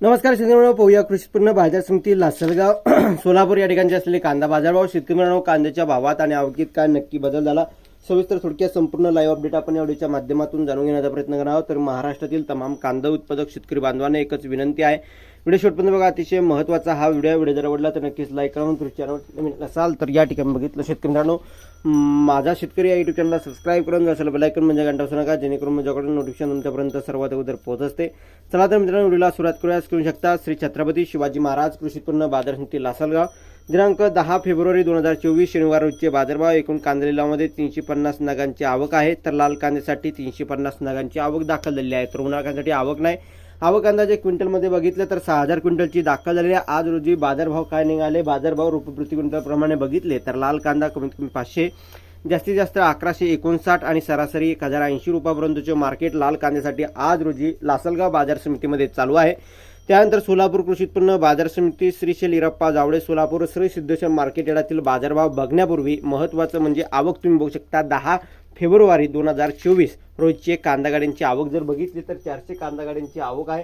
नमस्कार शेतकरी मित्रांनो पाहूया कृषी उत्पन्न बाजार समिती लासलगाव सोलापूर या ठिकाणचे असलेले कांदा बाजारभाव. शेतकरी मित्रांनो कांद्याच्या भावात आणि आवकीत काय नक्की बदल झाला सविस्तर थोडक्यात संपूर्ण लाईव्ह अपडेट आपण या व्हिडिओच्या माध्यमातून जाणून घेण्याचा प्रयत्न करणार आहोत. तर महाराष्ट्रातील तमाम कांदा उत्पादक शेतकरी बांधवांना एकच विनंती आहे व्हिडिओ शेवटपर्यंत बघा अतिशय महत्त्वाचा हा व्हिडिओ व्हिडिओ जर आवडला तर नक्कीच लाईक करा. म्हणून तुमच्या चॅनल नवीन असाल तर या ठिकाणी बघितलं शेतकरी मित्रांनो माझा शेतकरी या युट्यूब चॅनलला सबस्क्राईब करून असेल बेलायकन म्हणजे घंटा असू नका. जेणेकरून माझ्याकडून नोटिफिकेशन तुमच्यापर्यंत सर्वात अगोदर पोहोच असते. चला तर मित्रांनो व्हिडिओला सुरुवात करूया. करू शकता श्री छत्रपती शिवाजी महाराज कृषी उत्पन्न बाजार समिती लासलगाव. दिनांक दहा फेब्रुवारी दोन हजार चोवीस शनिवार रोजचे बाजारभाव एकूण कांदा लिलावामध्ये तीनशे पन्नास नगांची आवक आहे. तर लाल कांद्यासाठी तीनशे पन्नास नगांची आवक दाखल झालेली आहे. तर उन्हाळ कांद्यासाठी आवक नाही. आवक अंदाजे क्विंटलमध्ये बघितलं तर सहा हजार क्विंटलची दाखल झालेली आहे. आज रोजी बाजारभाव काय निघाले? बाजारभाव रुपये प्रति क्विंटलप्रमाणे बघितले तर लाल कांदा कमीत कमी पाचशे जास्तीत जास्त अकराशे एकोणसाठ आणि सरासरी एक हजार ऐंशी रुपयापर्यंतचे मार्केट लाल कांद्यासाठी आज रोजी लासलगाव बाजार समितीमध्ये चालू आहे. त्यानंतर सोलापूर कृषी उत्पन्न बाजार समिती श्री शेल इरप्पा जावळे सोलापूर श्री सिद्धेश्वर मार्केट यातील बाजारभाव बघण्यापूर्वी महत्त्वाचं म्हणजे आवक तुम्ही बघू शकता. दहा फेब्रुवारी दोन हजार चोवीस रोजची कांदा गाड्यांची आवक जर बघितली तर चारशे कांदा गाड्यांची आवक आहे.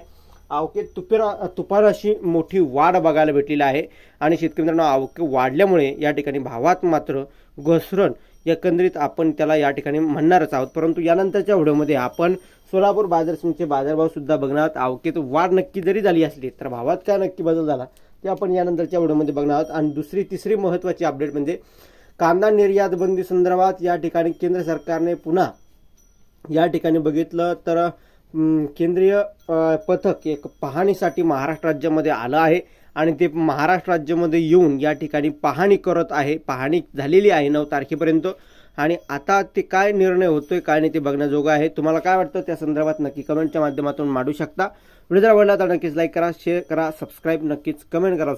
आवकेत तुपेरा तुपार अशी मोठी वाढ बघायला भेटलेली आहे. आणि शेतकरी मित्रांनो आवक वाढल्यामुळे या ठिकाणी भावात मात्र घसरण एकंदरीत आपण त्याला या ठिकाणी म्हणणारच आहोत. परंतु यानंतरच्या व्हिडिओमध्ये आपण सोलापूर बाजार समितीचे बाजारभावसुद्धा बघणार आहोत. आवकेत वाढ नक्की जरी झाली असली तर भावात काय नक्की बदल झाला ते आपण यानंतरच्या व्हिडिओमध्ये बघणार आहोत. आणि दुसरी तिसरी महत्त्वाची अपडेट म्हणजे कांदा निर्यात बंदी संदर्भात या ठिकाणी केंद्र सरकारने पुन्हा या ठिकाणी बघितलं तर केंद्रीय पथक एक पाहणीसाठी महाराष्ट्र राज्यामध्ये आलं आहे आणि ते महाराष्ट्र राज्यामध्ये येऊन या ठिकाणी पाहणी करत आहे. पाहणी झालेली आहे नऊ तारखेपर्यंत. आणि आता ते काय निर्णय होतोय काय नाही ते बघण्याजोगं आहे. तुम्हाला काय वाटतं त्या संदर्भात नक्की कमेंटच्या माध्यमातून मांडू शकता. व्हिडिओ जर आवडला तर नक्कीच लाईक करा शेअर करा सबस्क्राईब नक्कीच कमेंट करा.